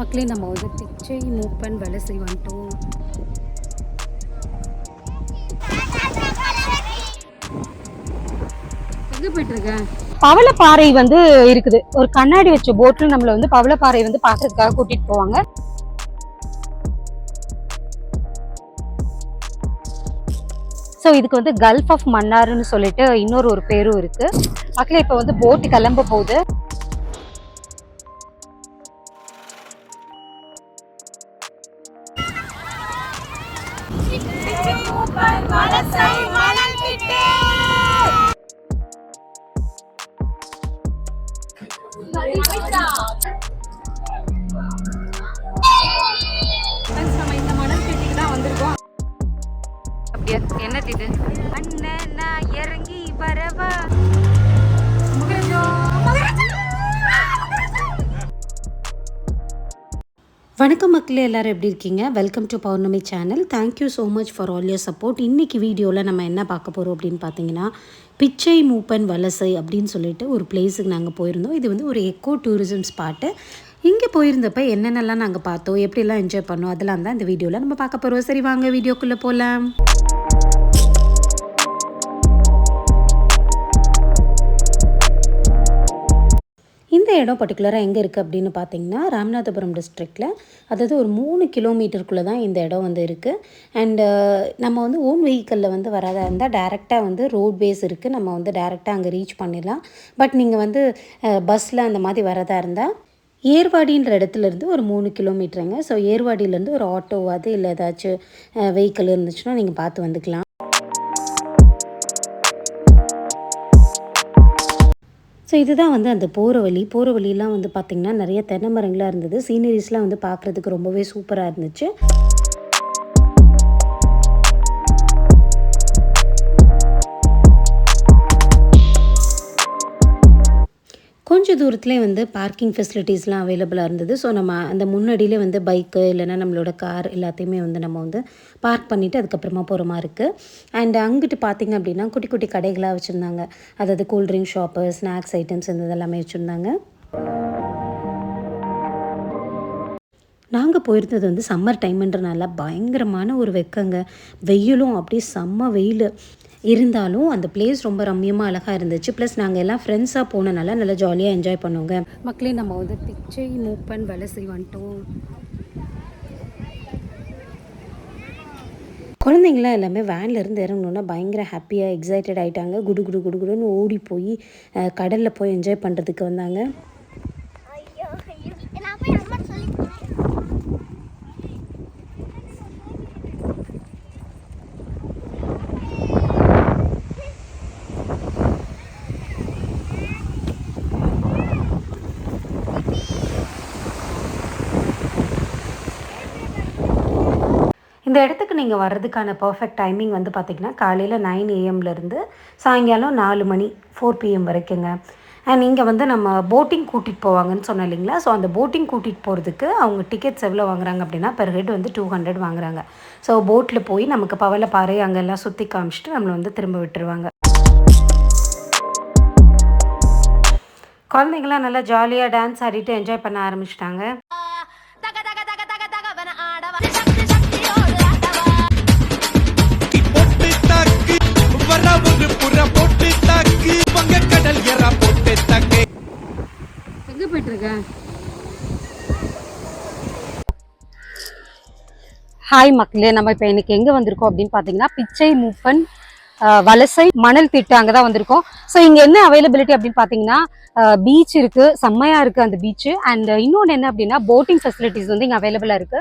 மக்களே நம்ம வந்து பிச்சை மூப்பன் வலசை வந்துட்டோம் எங்கே போயிட்டுருக்க? பவளப்பாறை வந்து இருக்குது. ஒரு கண்ணாடி வச்ச போட்ல நம்மள வந்து பவளப்பாறை வந்து பாக்குறதுக்காக கூட்டிட்டு போவாங்க. ஸோ இதுக்கு வந்து கல்ஃப் ஆஃப் மன்னார்னு சொல்லிட்டு இன்னொரு ஒரு பேரும் இருக்கு. மக்களே இப்போ வந்து போட்டு கிளம்ப போகுது. வணக்கம் மக்களே எல்லோரும் எப்படி இருக்கீங்க? Welcome to Pournami channel thank you so much for all your support இன்றைக்கி வீடியோவில் நம்ம என்ன பார்க்க போகிறோம் அப்படின்னு பார்த்தீங்கன்னா பிச்சை மூப்பன் வலசை அப்படின்னு சொல்லிட்டு ஒரு பிளேஸுக்கு நாங்கள் போயிருந்தோம். இது வந்து ஒரு எக்கோ டூரிசம் ஸ்பாட்டு இங்கே போயிருந்தப்ப என்னென்னலாம் நாங்கள் பார்த்தோம் எப்படிலாம் என்ஜாய் பண்ணோம் அதெல்லாம் தான் இந்த வீடியோவில் நம்ம பார்க்க போகிறோம் சரி வாங்க வீடியோக்குள்ளே போகலாம் இந்த இடம் பர்டிகுலராக எங்கே இருக்குது அப்படின்னு பார்த்தீங்கன்னா ராமநாதபுரம் டிஸ்ட்ரிக்டில் அதாவது ஒரு மூணு கிலோமீட்டருக்குள்ளே தான் இந்த இடம் வந்து இருக்குது அண்டு நம்ம வந்து ஓன் வெஹிக்கிளில் வந்து வராதா இருந்தால் டேரெக்டாக வந்து ரோட்வேஸ் இருக்குது நம்ம வந்து டேரெக்டாக அங்கே ரீச் பண்ணிடலாம். பட் நீங்கள் வந்து பஸ்ஸில் அந்த மாதிரி வரதா இருந்தால் ஏர்வாடின்ற இடத்துலேருந்து ஒரு மூணு கிலோமீட்டருங்க ஸோ ஏர்வாடியிலேருந்து ஒரு ஆட்டோவாது இல்லை ஏதாச்சும் வெஹிக்கிள் இருந்துச்சுன்னா நீங்கள் பார்த்து வந்துக்கலாம். ஸோ இதுதான் வந்து அந்த போகிற வழி போகிற வழியெலாம் வந்து பார்த்திங்கன்னா நிறைய தென்னை மரங்களாக இருந்தது. சீனரிஸ்லாம் வந்து பார்க்குறதுக்கு ரொம்பவே சூப்பராக இருந்துச்சு. கொஞ்சம் தூரத்துலேயே வந்து பார்க்கிங் ஃபெசிலிட்டிஸ்லாம் அவைலபிளாக இருந்தது. ஸோ நம்ம அந்த முன்னாடியிலே வந்து பைக்கு இல்லைன்னா நம்மளோட கார் எல்லாத்தையுமே வந்து நம்ம வந்து பார்க் பண்ணிவிட்டு அதுக்கப்புறமா போகிற மாதிரி இருக்குது அண்ட் அங்கிட்டு பார்த்திங்க அப்படின்னா குட்டி குட்டி கடைகளாக வச்சுருந்தாங்க. அதாவது கூல்ட்ரிங்க் ஷாப்பு ஸ்நாக்ஸ் ஐட்டம்ஸ் இந்த இதெல்லாமே வச்சுருந்தாங்க. நாங்கள் போயிருந்தது வந்து சம்மர் டைம்ன்றனால பயங்கரமான ஒரு வெக்கங்க. வெயிலும் அப்படியே செம்ம வெயில். இருந்தாலும் அந்த பிளேஸ் ரொம்ப ரம்மியமாக அழகாக இருந்துச்சு. ப்ளஸ் நாங்கள் எல்லாம் ஃப்ரெண்ட்ஸாக போனனால நல்லா ஜாலியாக என்ஜாய் பண்ணுவோங்க மக்களே நம்ம வந்து பிச்சை மூப்பன் வலசை வந்துட்டோம் குழந்தைங்களாம் எல்லாமே வேன்ல இருந்து இறங்கணுன்னா பயங்கர ஹாப்பியாக எக்ஸைட்டட் ஆகிட்டாங்க குடு குடு குடு குடுன்னு ஓடி போய் கடலில் போய் என்ஜாய் பண்ணுறதுக்கு வந்தாங்க ஐயோ ஐயோ நான் போய் அம்மா சொல்லி இந்த இடத்துக்கு நீங்கள் வர்றதுக்கான பர்ஃபெக்ட் டைமிங் வந்து பார்த்திங்கன்னா காலையில் நைன் ஏஎம்லேருந்து சாயங்காலம் நாலு மணி ஃபோர் பிஎம் வரைக்குங்க. அண்ட் இங்கே வந்து நம்ம போட்டிங் கூட்டிகிட்டு போவாங்கன்னு சொன்னேன் இல்லைங்களா? ஸோ அந்த போட்டிங் கூட்டிகிட்டு போகிறதுக்கு அவங்க டிக்கெட்ஸ் எவ்வளோ வாங்குறாங்க அப்படின்னா பெர் ஹெட் வந்து டூ ஹண்ட்ரட் வாங்குறாங்க. ஸோ போட்டில் போய் நமக்கு பவளப்பாறை அங்கெல்லாம் சுற்றி காமிச்சிட்டு நம்மளை வந்து திரும்ப விட்டுருவாங்க. குழந்தைங்களாம் நல்லா ஜாலியாக டான்ஸ் ஆடிட்டு என்ஜாய் பண்ண ஆரம்பிச்சிட்டாங்க. வர ஒரு புற தாக்கு வங்க கடல் எற தாக்கு. ஹாய் மக்களே நம்ம இப்போ இன்னைக்கு எங்கே வந்திருக்கோம் அப்படின்னு பார்த்தீங்கன்னா பிச்சை மூப்பன் வலசை மணல் திட்டு அங்கே தான் வந்திருக்கோம். ஸோ இங்கே என்ன அவைலபிலிட்டி அப்படின்னு பார்த்தீங்கன்னா பீச் இருக்கு செம்மையா இருக்கு அந்த பீச் அண்ட் இன்னொன்று என்ன அப்படின்னா போட்டிங் ஃபெசிலிட்டிஸ் வந்து இங்கே அவைலபிளாக இருக்கு.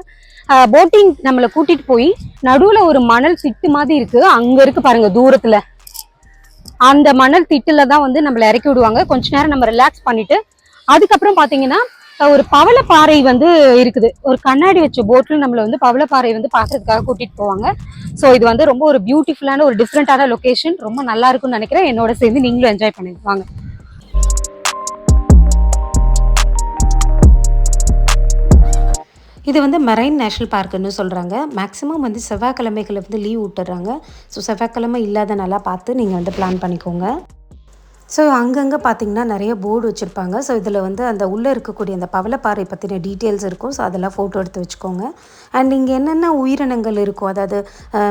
போட்டிங் நம்மளை கூட்டிட்டு போய் நடுவில் ஒரு மணல் திட்டு மாதிரி இருக்கு. அங்கே இருக்கு பாருங்க தூரத்தில். அந்த மணல் திட்டுல தான் வந்து நம்மளை இறக்கி விடுவாங்க. கொஞ்ச நேரம் நம்ம ரிலாக்ஸ் பண்ணிட்டு அதுக்கப்புறம் பார்த்தீங்கன்னா ஒரு பவளப்பாறை வந்து இருக்குது. ஒரு கண்ணாடி வச்ச போட்டில் நம்மளை வந்து பவளப்பாறை வந்து பார்க்கறதுக்காக கூட்டிட்டு போவாங்க. ஸோ இது வந்து ரொம்ப ஒரு பியூட்டிஃபுல்லான ஒரு டிஃப்ரெண்டான லொக்கேஷன் ரொம்ப நல்லா இருக்கும்னு நினைக்கிறேன். என்னோட சேர்ந்து நீங்களும் என்ஜாய் பண்ணிடுவாங்க இது வந்து மெரைன் நேஷனல் பார்க்குன்னு சொல்கிறாங்க மேக்ஸிமம் வந்து செவ்வாய்க்கிழமைகளை வந்து லீவ் விட்டுறாங்க. ஸோ செவ்வாய்க்கிழமை இல்லாத நல்லா பார்த்து நீங்கள் வந்து பிளான் பண்ணிக்கோங்க. ஸோ அங்கங்கே பார்த்தீங்கன்னா நிறைய போர்டு வச்சுருப்பாங்க. ஸோ இதில் வந்து அந்த உள்ளே இருக்கக்கூடிய அந்த பவளப்பாறை பற்றின டீட்டெயில்ஸ் இருக்கும். ஸோ அதெல்லாம் ஃபோட்டோ எடுத்து வச்சுக்கோங்க. அண்ட் இங்கே என்னென்ன உயிரினங்கள் இருக்கும்? அதாவது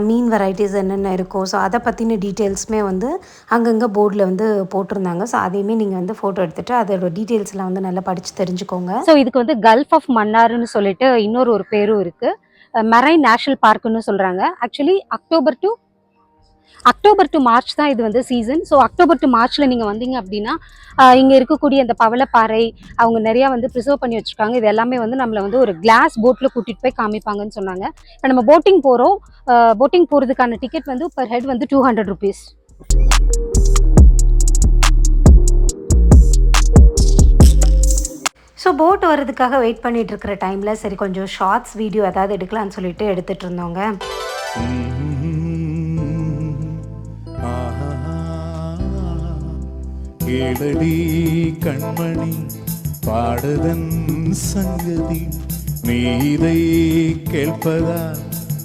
மீன் வெரைட்டிஸ் என்னென்ன இருக்கும்? ஸோ அதை பற்றின டீட்டெயில்ஸுமே வந்து அங்கங்கே போர்டில் வந்து போட்டிருந்தாங்க. ஸோ அதையுமே நீங்கள் வந்து ஃபோட்டோ எடுத்துகிட்டு அதோட டீட்டெயில்ஸ்லாம் வந்து நல்லா படித்து தெரிஞ்சுக்கோங்க. ஸோ இதுக்கு வந்து கல்ஃப் ஆஃப் மன்னாருன்னு சொல்லிட்டு இன்னொரு ஒரு பேரும் இருக்குது மெரைன் நேஷனல் பார்க்குன்னு சொல்கிறாங்க actually October to October to March தான் இது வந்து சீசன் ஸோ அக்டோபர் டு மார்ச்ல நீங்க வந்தீங்க அப்படின்னா இங்க இருக்கக்கூடிய அந்த பவளப்பாறை அவங்க நிறைய வந்து ப்ரிசர்வ் பண்ணி வச்சிருக்காங்க. இது எல்லாமே வந்து நம்மள வந்து ஒரு கிளாஸ் போட்ல கூட்டிட்டு போய் காமிப்பாங்கன்னு சொன்னாங்க. இப்போ நம்ம போட்டிங் போறோம். போட்டிங் போறதுக்கான டிக்கெட் வந்து பர் ஹெட் வந்து two hundred rupees so boat வர்றதுக்காக வெயிட் பண்ணிட்டு இருக்கிற டைமில் சரி கொஞ்சம் ஷார்ட்ஸ் வீடியோ ஏதாவது எடுக்கலாம்னு சொல்லிட்டு எடுத்துகிட்டு இருந்தோங்க கேளடி கண்மணி பாடுதன் சங்கதி. நீ இதை கேட்பதா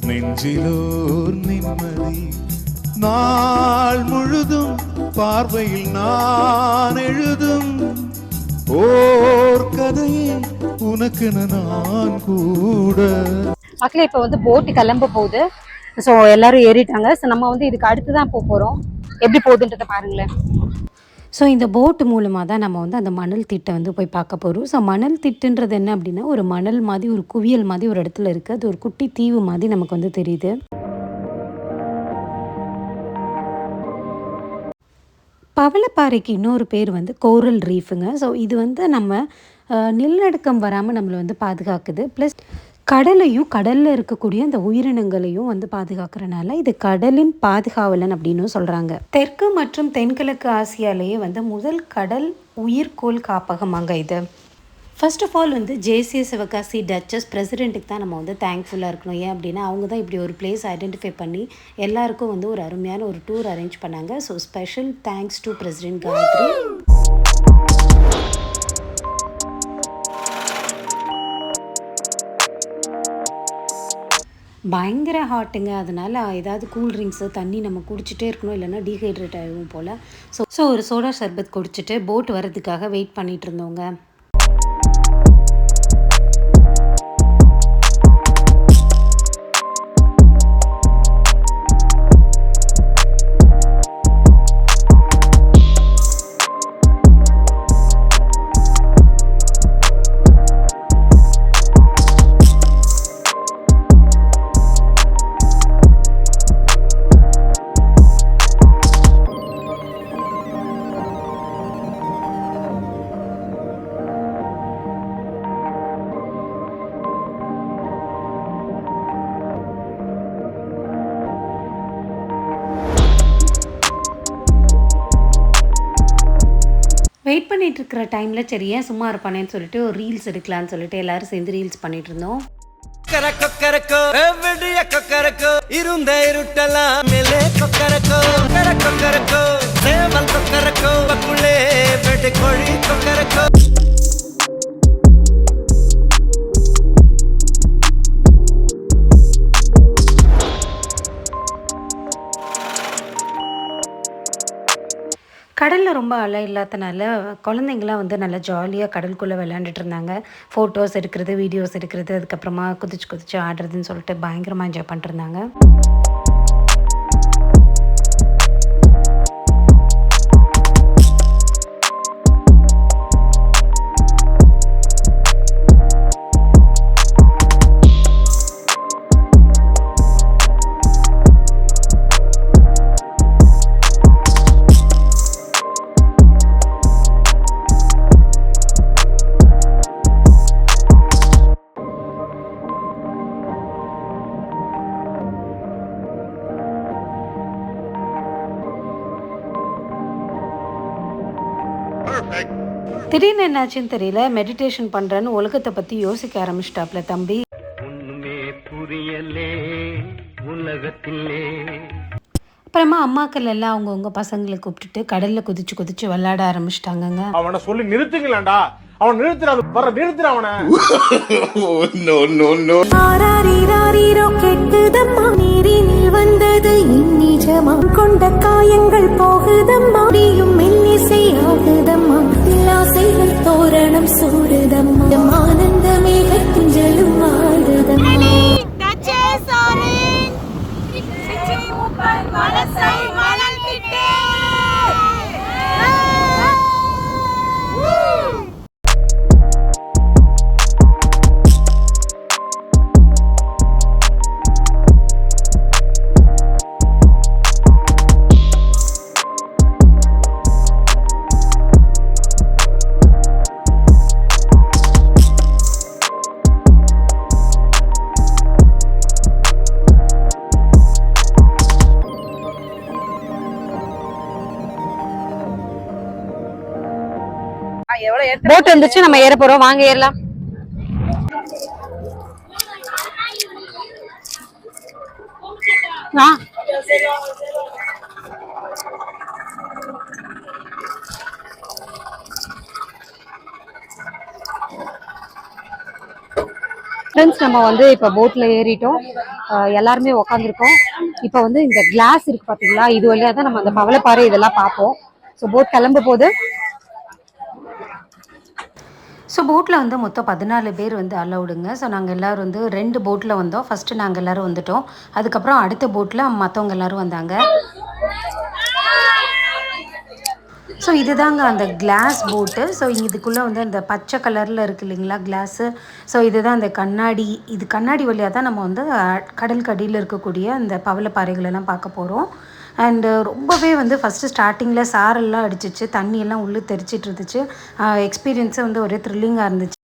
நெஞ்சிலோர் நிம்மதி. நாள் முழுதும் பார்வையில் நான் எழுதும் ஓர் கதையை உனக்கு நான் கூட. மக்களே இப்போ வந்து போட்டு கிளம்ப போகுது. ஸோ எல்லாரும் ஏறிட்டாங்க. ஸோ நம்ம வந்து இதுக்கு அடுத்து தான் போக போகிறோம் எப்படி போகுதுன்றதை பாருங்களேன். ஸோ இந்த போட்டு மூலமாக தான் நம்ம வந்து அந்த மணல் திட்டை வந்து போய் பார்க்க போகிறோம் ஸோ மணல் திட்டுன்றது என்ன அப்படின்னா ஒரு மணல் மாதிரி ஒரு குவியல் மாதிரி ஒரு இடத்துல இருக்குது அது ஒரு குட்டி தீவு மாதிரி நமக்கு வந்து தெரியுது. பவளப்பாறைக்கு இன்னொரு பேர் வந்து கோரல் ரீஃபுங்க. ஸோ இது வந்து நம்ம நிலநடுக்கம் வராமல் நம்மளை வந்து பாதுகாக்குது. ப்ளஸ் கடலையும் கடலில் இருக்கக்கூடிய அந்த உயிரினங்களையும் வந்து பாதுகாக்கிறனால இது கடலின் பாதுகாவலன் அப்படின்னும் சொல்கிறாங்க தெற்கு மற்றும் தென்கிழக்கு ஆசியாலேயே வந்து முதல் கடல் உயிர்கோள் காப்பகமாங்க இது. ஃபர்ஸ்ட் ஆஃப் ஆல் வந்து ஜேசிய சிவகாசி டச்சஸ் பிரசிடெண்ட்டுக்கு தான் நம்ம வந்து தேங்க்ஃபுல்லாக இருக்கணும். ஏன் அப்படின்னா அவங்க தான் இப்படி ஒரு பிளேஸ் ஐடென்டிஃபை பண்ணி எல்லாருக்கும் வந்து ஒரு அருமையான ஒரு டூர் அரேஞ்ச் பண்ணாங்க. So special thanks to president Gayathri பயங்கர ஹாட்டுங்க அதனால் ஏதாவது கூல் ட்ரிங்க்ஸு தண்ணி நம்ம குடிச்சிட்டே இருக்கணும். இல்லைன்னா டீஹைட்ரேட் ஆகும் போல். ஸோ ஸோ ஒரு சோடா சர்பத் குடிச்சிட்டு போட் வர்றதுக்காக வெயிட் பண்ணிட்டு இருந்தோங்க இருக்கிற டைமில் சரி ஏன் சும்மா இருப்பானேன்னு சொல்லிட்டு ஒரு ரீல்ஸ் எடுக்கலான்னு சொல்லிட்டு எல்லாரும் சேர்ந்து ரீல்ஸ் பண்ணிட்டு இருந்தோம். இருந்த இருட்டலாம் மேலே கொக்கரக்கோ கொக்கரக்கோ சேவல் கொக்கரக்கோ கடலில் ரொம்ப அலை இல்லாதனால குழந்தைங்களாம் வந்து நல்லா ஜாலியாக கடலுக்குள்ளே விளையாண்டுட்டு இருந்தாங்க ஃபோட்டோஸ் எடுக்கிறது வீடியோஸ் எடுக்கிறது அதுக்கப்புறமா குதிச்சு குதிச்சு ஆடுறதுன்னு சொல்லிட்டு பயங்கரமாக என்ஜாய் பண்ணிருந்தாங்க திடீர்னு என்னாச்சுன்னு தெரியல மெடிடேஷன் பண்ணுறேன்னு உலகத்தை பற்றி யோசிக்க ஆரம்பிச்சிட்டாப்ல தம்பி. ஒண்ணுமே புரியலே உலகத்திலே. அப்புறமா அம்மாக்கள் எல்லாம் அவங்கவுங்க பசங்களை கூப்பிட்டுட்டு கடலில் குதிச்சு குதிச்சு விளையாட ஆரம்பிச்சிட்டாங்கங்க. அவனை சொல்லி நிறுத்துங்களேன்டா. அவன் நிறுத்துறான் வர நிறுத்துற அவனை. ஆராரிராரிரோ கெட்டுதம்மா நீரினில் வந்தது இந்நிஜமா கொண்ட காயங்கள் போகுதம்மா. நீயும் மெல்லிய இசையாகுதம்மா ஆசைகள் தோரணம் சூடுதம்மா ஆனந்த மேக குஞ்சலும் ஆடுதம்மா போட் வந்துச்சு நம்ம ஏற போறோம். வாங்க ஏறலாம். ஃப்ரெண்ட்ஸ் நம்ம வந்து இப்போ போட்டில் ஏறிட்டோம். எல்லாருமே உக்காந்துருக்கோம். இப்போ வந்து இந்த கிளாஸ் இருக்கு பார்த்தீங்களா இது வழியா தான் நம்ம அந்த பவளப்பாறை இதெல்லாம் பார்ப்போம். ஸோ போட் கிளம்ப போது ஸோ போட்டில் வந்து மொத்தம் பதினாலு பேர் வந்து அலௌடுங்க ஸோ நாங்கள் எல்லோரும் வந்து ரெண்டு போட்டில் வந்தோம். ஃபஸ்ட்டு நாங்கள் எல்லோரும் வந்துட்டோம். அதுக்கப்புறம் அடுத்த போட்டில் மற்றவங்க எல்லோரும் வந்தாங்க. ஸோ இதுதாங்க அந்த கிளாஸ் போட்டு ஸோ இதுக்குள்ளே வந்து அந்த பச்சை கலரில் இருக்கு இல்லைங்களா கிளாஸு ஸோ இதுதான் அந்த கண்ணாடி. இது கண்ணாடி வழியாக தான் நம்ம வந்து கடலுக்கு அடியில் இருக்கக்கூடிய அந்த பவளப்பாறைகள் எல்லாம் பார்க்க போகிறோம் அண்டு uh, ரொம்பவே வந்து ஃபஸ்ட்டு ஸ்டார்டிங்கில் சாரெல்லாம் அடிச்சிச்சு தண்ணியெல்லாம் உள்ளே தெரிச்சிட்டு இருந்துச்சு. எக்ஸ்பீரியன்ஸே வந்து ஒரே த்ரில்லிங்காக இருந்துச்சு.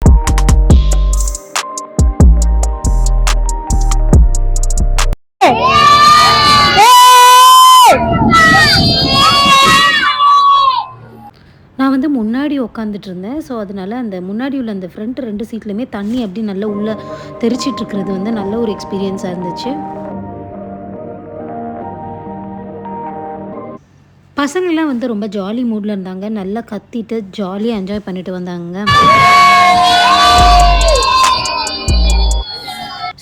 நான் வந்து முன்னாடி உட்காந்துட்டு இருந்தேன். ஸோ அதனால அந்த முன்னாடி உள்ள அந்த ஃப்ரண்ட் ரெண்டு சீட்லையுமே தண்ணி அப்படி நல்லா உள்ளே தெரிச்சிட்ருக்கிறது வந்து நல்ல ஒரு எக்ஸ்பீரியன்ஸாக இருந்துச்சு. பசங்கள்லாம் வந்து ரொம்ப ஜாலி மூடில் இருந்தாங்க. நல்லா கத்திட்டு ஜாலியாக என்ஜாய் பண்ணிட்டு வந்தாங்க.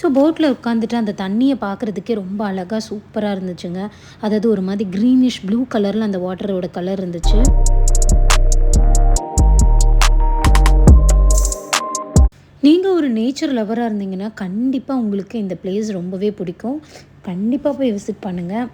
ஸோ போட்டில் உட்காந்துட்டு அந்த தண்ணியை பார்க்குறதுக்கே ரொம்ப அழகாக சூப்பராக இருந்துச்சுங்க. அதாவது ஒரு மாதிரி க்ரீனிஷ் ப்ளூ கலரில் அந்த வாட்டரோட கலர் இருந்துச்சு. நீங்கள் ஒரு நேச்சர் லவராக இருந்தீங்கன்னா கண்டிப்பாக உங்களுக்கு இந்த பிளேஸ் ரொம்பவே பிடிக்கும். கண்டிப்பாக போய் விசிட் பண்ணுங்கள்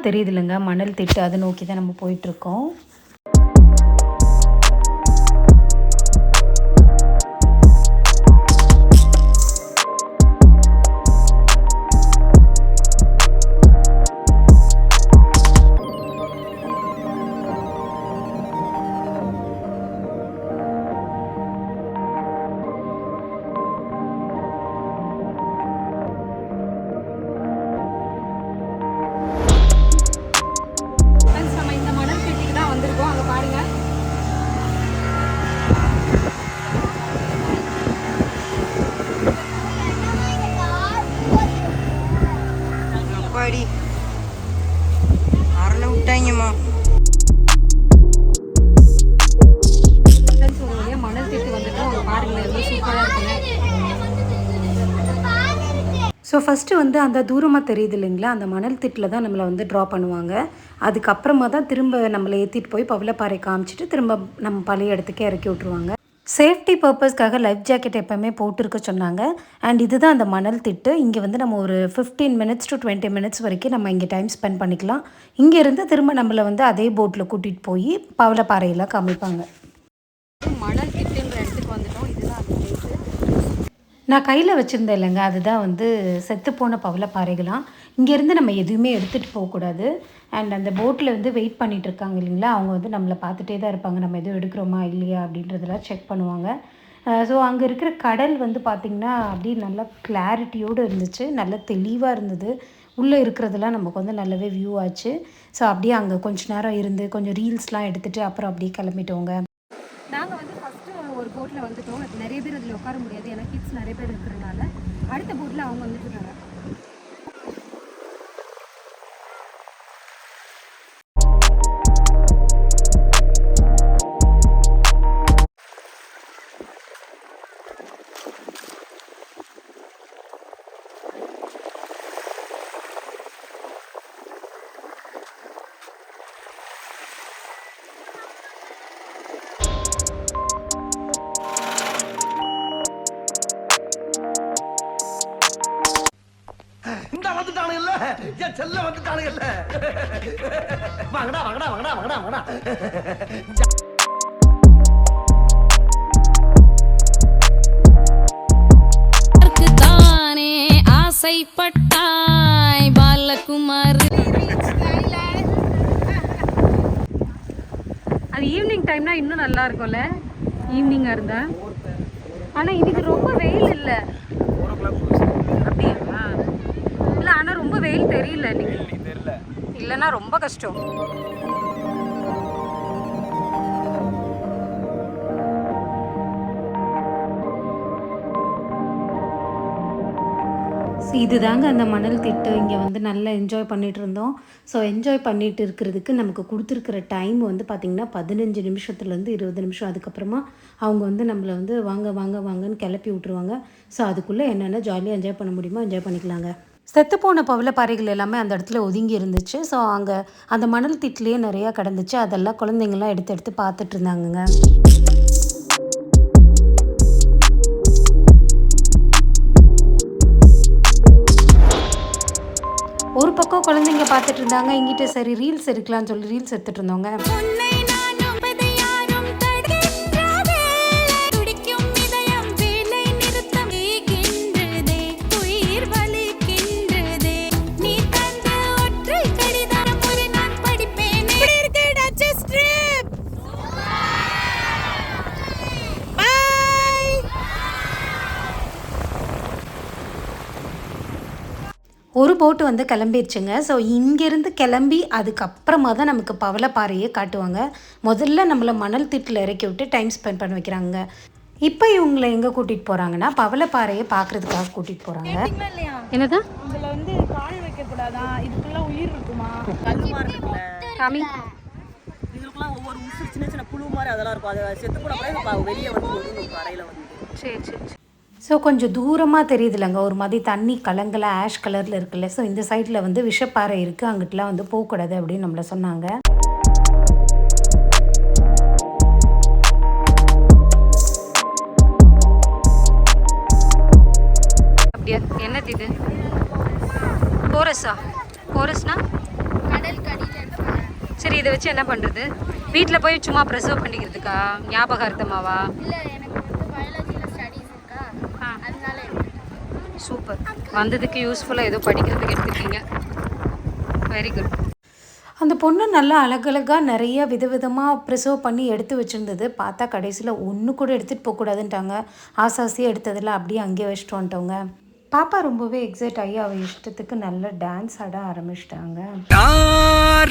தெரியுது இல்லைங்க மணல் திட்டு அதை நோக்கி தான் நம்ம போயிட்டுருக்கோம் ஃபஸ்ட்டு வந்து அந்த தூரமாக தெரியுது இல்லைங்களா? அந்த மணல் திட்டில் தான் நம்மளை வந்து ட்ரா பண்ணுவாங்க. அதுக்கப்புறமா தான் திரும்ப நம்மளை ஏற்றிட்டு போய் பவளப்பாறை காமிச்சிட்டு திரும்ப நம்ம பழைய இடத்துக்கே இறக்கி விட்ருவாங்க சேஃப்டி பர்பஸ்க்காக லைஃப் ஜாக்கெட் எப்போவுமே போட்டிருக்க சொன்னாங்க. அண்ட் இதுதான் அந்த மணல் திட்டு. இங்கே வந்து நம்ம ஒரு fifteen minutes to twenty minutes வரைக்கும் நம்ம இங்கே டைம் ஸ்பெண்ட் பண்ணிக்கலாம். இங்கேருந்து திரும்ப நம்மளை வந்து அதே போட்டில் கூட்டிகிட்டு போய் பவளப்பாறையெல்லாம் காமிப்பாங்க. மணல் திட்டுன்ற இடத்துக்கு வந்துட்டோம் இதுதான் அந்த பிளேஸு நான் கையில் வச்சுருந்தேன் இல்லைங்க. அதுதான் வந்து செத்துப்போன பவளப்பாறைகளாம் இங்கேருந்து நம்ம எதுவுமே எடுத்துகிட்டு போகக்கூடாது அண்ட் அந்த போட்டில் வந்து வெயிட் பண்ணிகிட்டு இருக்காங்க இல்லைங்களா? அவங்க வந்து நம்மளை பார்த்துட்டே தான் இருப்பாங்க. நம்ம எதுவும் எடுக்கிறோமா இல்லையா? அப்படின்றதெல்லாம் செக் பண்ணுவாங்க. ஸோ அங்கே இருக்கிற கடல் வந்து பார்த்திங்கன்னா அப்படியே நல்லா கிளாரிட்டியோடு இருந்துச்சு. நல்ல தெளிவாக இருந்தது. உள்ளே இருக்கிறதெல்லாம் நமக்கு வந்து நல்லாவே வியூ ஆச்சு. ஸோ அப்படியே அங்கே கொஞ்ச நேரம் இருந்து கொஞ்சம் ரீல்ஸ்லாம் எடுத்துகிட்டு அப்புறம் அப்படியே கிளம்பிட்டோங்க நாங்கள் வந்து ஃபஸ்ட்டு ஒரு போட்டில் வந்துட்டோம். நிறைய பேர் அதில் உட்கார முடியாது. ஏன்னா கிட்ஸ் நிறைய பேர் இருக்கிறனால. அடுத்த போட்டில் அவங்க வந்துட்டு செல்ல வந்துட்டானு இல்ல. வாங்கடா வாங்கடா வாங்கடா வாங்கடா வாங்கடா. தானே ஆசைப்பட்டாய் பாலகுமார். அது ஈவினிங் டைம்னா இன்னும் நல்லா இருக்கும்ல? ஈவினிங்காக இருந்தா? ஆனால் இன்னைக்கு ரொம்ப வெயில் இல்லை அப்படியா இல்லை ஆனால் ரொம்ப வெயில் தெரியல இன்னைக்கு. இல்லைன்னா ரொம்ப கஷ்டம். ஸோ இதுதாங்க அந்த மணல் திட்டு இங்கே வந்து நல்லா என்ஜாய் பண்ணிட்டு இருந்தோம். ஸோ என்ஜாய் பண்ணிட்டு இருக்கிறதுக்கு நமக்கு கொடுத்துருக்கிற டைம் வந்து பார்த்திங்கன்னா பதினஞ்சு நிமிஷத்துலேருந்து இருபது நிமிஷம். அதுக்கப்புறமா அவங்க வந்து நம்மளை வந்து வாங்க வாங்க வாங்கன்னு கிளப்பி விட்ருவாங்க ஸோ அதுக்குள்ளே என்னென்ன ஜாலியாக என்ஜாய் பண்ண முடியுமோ என்ஜாய் பண்ணிக்கலாங்க. செத்து போன பவளப்பாறைகள் எல்லாமே அந்த இடத்துல ஒதுங்கி இருந்துச்சு. ஸோ அங்கே அந்த மணல் திட்டிலேயே நிறையா கிடந்துச்சு. அதெல்லாம் குழந்தைங்கள்லாம் எடுத்து எடுத்து பார்த்துட்டு இருந்தாங்கங்க. ஒரு பக்கம் குழந்தைங்க பார்த்துட்டு இருந்தாங்க இங்கிட்ட சரி ரீல்ஸ் எடுக்கலாம்னு சொல்லி ரீல்ஸ் எடுத்துட்டு இருந்தோங்க வந்து கிளம்பிடுச்சுங்க ஸோ இங்கேருந்து கிளம்பி அதுக்கப்புறமா தான் நமக்கு பவளப்பாறையே காட்டுவாங்க. முதல்ல நம்மளை மணல் திட்டில் இறக்கி விட்டு டைம் ஸ்பெண்ட் பண்ண வைக்கிறாங்க இப்போ இவங்களை எங்கே கூட்டிகிட்டு போகிறாங்கன்னா பவளப்பாறையை பார்க்குறதுக்காக கூட்டிகிட்டு போகிறாங்க என்னதா? இதுல வந்து கால் வைக்க கூடாதா இதுக்குள்ள உயிர் இருக்குமா? கல்லு மாதிரி இருக்குல்ல. காமி. இதுக்குலாம் ஒவ்வொரு சின்ன சின்ன புழு மாதிரி அதெல்லாம் இருக்கும். அது செத்து பிறகு வெளியே வந்து சரி சரி. ஸோ கொஞ்சம் தூரமாக தெரியுது இல்லைங்க ஒரு மாதிரி தண்ணி கலங்கல ஆஷ் கலரில் இருக்குல்ல. ஸோ இந்த சைடில் வந்து விஷப்பாறை இருக்குது அங்கிட்டலாம் வந்து போகக்கூடாது அப்படின்னு நம்மளை சொன்னாங்க. அப்படியா? என்னது இது? கோரஸா? கோரஸ்னா? சரி இதை வச்சு என்ன பண்ணுறது வீட்டில் போய் சும்மா ப்ரிசர்வ் பண்ணிக்கிறதுக்கா? ஞாபகார்த்தமாவா? சூப்பர். வந்ததுக்கு யூஸ்ஃபுல்லாக ஏதோ படிக்கிறதுக்கு எடுத்துருக்கீங்க வெரி குட் அந்த பொண்ணு நல்லா அழகழகாக நிறைய விதவிதமாக ப்ரிசர்வ் பண்ணி எடுத்து வச்சுருந்தது. பார்த்தா கடைசியில் ஒன்று கூட எடுத்துகிட்டு போகக்கூடாதுன்ட்டாங்க ஆசாசியாக எடுத்ததெல்லாம் அப்படியே அங்கேயே வச்சுட்டு வந்துட்டோங்க பாப்பா ரொம்பவே எக்ஸைட் ஆகி அவள் இஷ்டத்துக்கு நல்ல டான்ஸ் ஆட ஆரம்பிச்சிட்டாங்க. நான்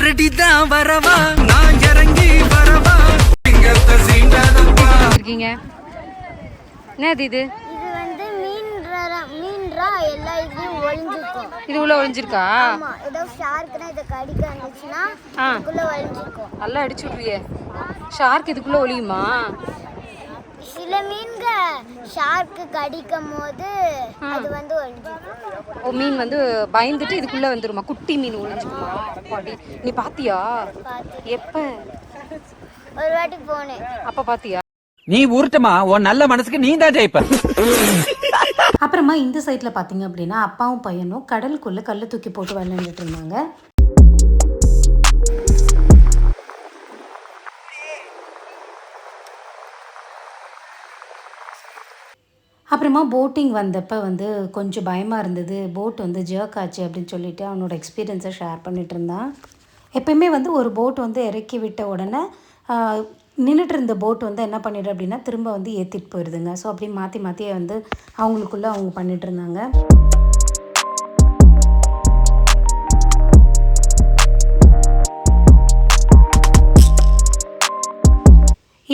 ரெடி தான் வரவா? நான் இறங்கி வரவா? சிங்கத்தை சீண்டாதப்பா. இருக்கீங்க என்னது இது இது வந்து மீன் ரா- மீன் ரா எல்லா இதுலயும் ஒளிஞ்சிருக்கும் இது உள்ள ஒளிஞ்சிருக்கா ஆமா ஏதோ ஷார்க்னா இதை கடிக்க வந்துச்சுன்னா ஆ. இதுக்குள்ள ஒளிஞ்சிருக்கும் நல்லா அடிச்சு விட்றியே ஷார்க் இதுக்குள்ளே ஒளியுமா? சில மீன்க ஷார்க்கு கடிக்கும் போது அது வந்து ஒளிஞ்சிருக்கும். ஓ மீன் வந்து பயந்துட்டு இதுக்குள்ளே வந்துருமா? குட்டி மீன் ஒளிஞ்சுக்குமா அப்பாடி. நீ பாத்தியா. எப்போ? ஒரு வாட்டி போனேன். அப்போ பாத்தியா? நீ உருட்டுமா? உன் நல்ல மனசுக்கு நீ தான் ஜெயிப்ப. அப்புறமா இந்த சைடில் பார்த்தீங்க அப்படின்னா அப்பாவும் பையனும் கடலுக்குள்ளே கல்லை தூக்கி போட்டு விளையாண்டுட்டு இருந்தாங்க. அப்புறமா போட்டிங் வந்தப்போ வந்து கொஞ்சம் பயமாக இருந்தது. போட் வந்து ஜர்க் ஆச்சு அப்படின்னு சொல்லிட்டு அவனோட எக்ஸ்பீரியன்ஸை ஷேர் பண்ணிட்டு இருந்தான். எப்பயுமே வந்து ஒரு போட் வந்து இறக்கி விட்ட உடனே நின்றுட்டு இருந்த போட் வந்து என்ன பண்ணிடு அப்படின்னா திரும்ப வந்து ஏற்றிட்டு போயிடுதுங்க. ஸோ அப்படி மாற்றி மாற்றியே வந்து அவங்களுக்குள்ளே அவங்க பண்ணிகிட்டு இருந்தாங்க.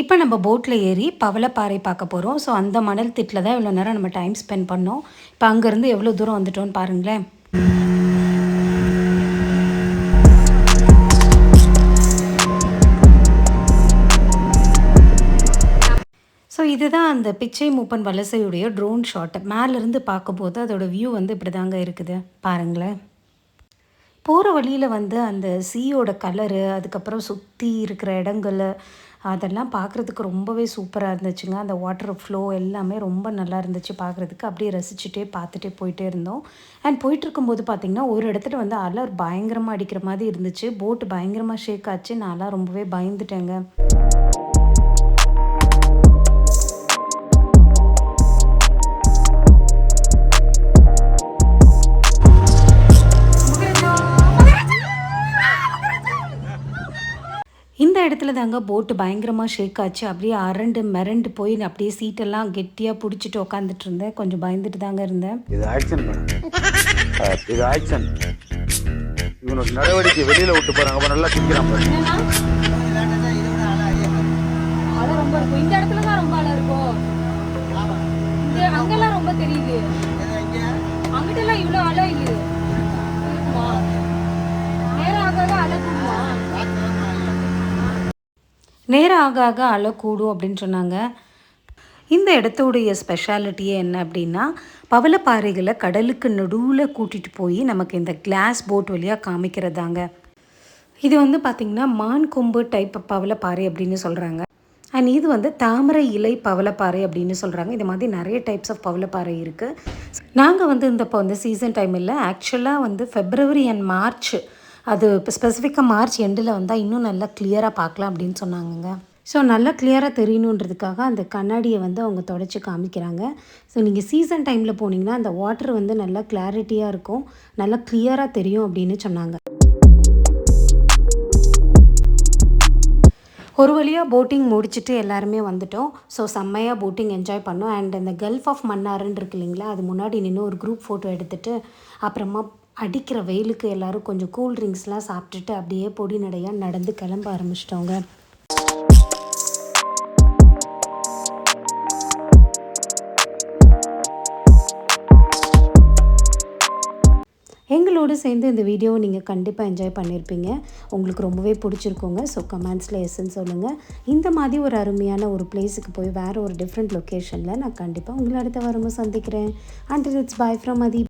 இப்போ நம்ம போட்டில் ஏறி பவளப்பாறை பார்க்க போகிறோம் ஸோ அந்த மணல் திட்டில் தான் இவ்வளோ நேரம் நம்ம டைம் ஸ்பெண்ட் பண்ணோம். இப்போ அங்கேருந்து எவ்வளோ தூரம் வந்துட்டோன்னு பாருங்களேன். இதுதான் அந்த பிச்சை மூப்பன் வலசையுடைய ட்ரோன் ஷாட் மேலேருந்து பார்க்கும்போது அதோட வியூ வந்து இப்படி தாங்க இருக்குது. பாருங்களேன். போகிற வழியில் வந்து அந்த சீயோட கலரு அதுக்கப்புறம் சுற்றி இருக்கிற இடங்கள் அதெல்லாம் பார்க்குறதுக்கு ரொம்பவே சூப்பராக இருந்துச்சுங்க. அந்த வாட்டர் ஃப்ளோ எல்லாமே ரொம்ப நல்லா இருந்துச்சு பார்க்குறதுக்கு. அப்படியே ரசிச்சுட்டே பார்த்துட்டே போயிட்டே இருந்தோம். அண்ட் போயிட்டு இருக்கும்போது பார்த்திங்கன்னா ஒரு இடத்துல வந்து அலர் பயங்கரமாக அடிக்கிற மாதிரி இருந்துச்சு. போட்டு பயங்கரமாக ஷேக் ஆச்சு. நான்லாம் ரொம்பவே பயந்துட்டேங்க. இடத்துல தாங்க போட்டு பயங்கரமாக ஷேக் ஆச்சு. அப்படியே அரண்டு மிரண்டு போய் அப்படியே சீட்டெல்லாம் கெட்டியாக பிடிச்சிட்டு உக்காந்துட்டு இருந்தேன். கொஞ்சம் பயந்துட்டு தாங்க இருந்தேன். இது ஆக்ஷன் இது ஆக்ஷன் இவனோட நடவடிக்கை வெளியில விட்டு போறாங்க. அப்ப நல்லா சிக்கிறான் பாரு. அலை ரொம்ப இருக்கும். இந்த இடத்துல தான் ரொம்ப அலை இருக்கும். இந்த அங்கெல்லாம் ரொம்ப தெரியுது. அங்கிட்டெல்லாம் இவ்வளோ அலை இருக்குமா நேரம் ஆக ஆக அலை கூடுமா நேரம் ஆக ஆக அலை கூடும் அப்படின்னு சொன்னாங்க. இந்த இடத்தோடைய ஸ்பெஷாலிட்டியே என்ன அப்படின்னா பவளப்பாறைகளை கடலுக்கு நடுவில் கூட்டிகிட்டு போய் நமக்கு இந்த கிளாஸ் போட் வழியாக காமிக்கிறதாங்க. இது வந்து பார்த்திங்கன்னா மான் கொம்பு டைப் பவளப்பாறை அப்படின்னு சொல்கிறாங்க அண்ட் இது வந்து தாமரை இலை பவளப்பாறை அப்படின்னு சொல்கிறாங்க இது மாதிரி நிறைய டைப்ஸ் ஆஃப் பவளப்பாறை இருக்குது நாங்கள் வந்து இந்த இப்போ வந்து சீசன் டைம் இல்லை ஆக்சுவலாக வந்து ஃபெப்ரவரி அண்ட் மார்ச் அது இப்போ ஸ்பெசிஃபிக்காக மார்ச் எண்டில் வந்தால் இன்னும் நல்லா கிளியராக பார்க்கலாம் அப்படின்னு சொன்னாங்கங்க. ஸோ நல்லா கிளியராக தெரியணுன்றதுக்காக அந்த கண்ணாடியை வந்து அவங்க தொடச்சி காமிக்கிறாங்க. ஸோ நீங்கள் சீசன் டைமில் போனீங்கன்னா அந்த வாட்டர் வந்து நல்லா கிளாரிட்டியாக இருக்கும். நல்லா கிளியராக தெரியும் அப்படின்னு சொன்னாங்க. ஒரு வழியாக போட்டிங் முடிச்சுட்டு எல்லாருமே வந்துட்டோம். ஸோ செம்மையாக போட்டிங் என்ஜாய் பண்ணோம். அண்ட் அந்த கல்ஃப் ஆஃப் மன்னாருன்னு இருக்கு இல்லைங்களா? அது முன்னாடி நின்று ஒரு குரூப் ஃபோட்டோ எடுத்துகிட்டு அப்புறமா அடிக்கிற வெயிலுக்கு எல்லாரும் கொஞ்சம் கூல் ட்ரிங்க்ஸ்லாம் சாப்பிட்டுட்டு அப்படியே பொடி நடையாக நடந்து கிளம்ப ஆரம்பிச்சிட்டோங்க எங்களோடு சேர்ந்து இந்த வீடியோவை நீங்கள் கண்டிப்பாக என்ஜாய் பண்ணியிருப்பீங்க உங்களுக்கு ரொம்பவே பிடிச்சிருக்கோங்க. ஸோ கமெண்ட்ஸில் எஸ்ன்னு சொல்லுங்கள் இந்த மாதிரி ஒரு அருமையான ஒரு பிளேஸுக்கு போய் வேறு ஒரு டிஃப்ரெண்ட் லொக்கேஷனில் நான் கண்டிப்பாக உங்களை அடுத்த வாரமும் சந்திக்கிறேன். And it's bye from Mathi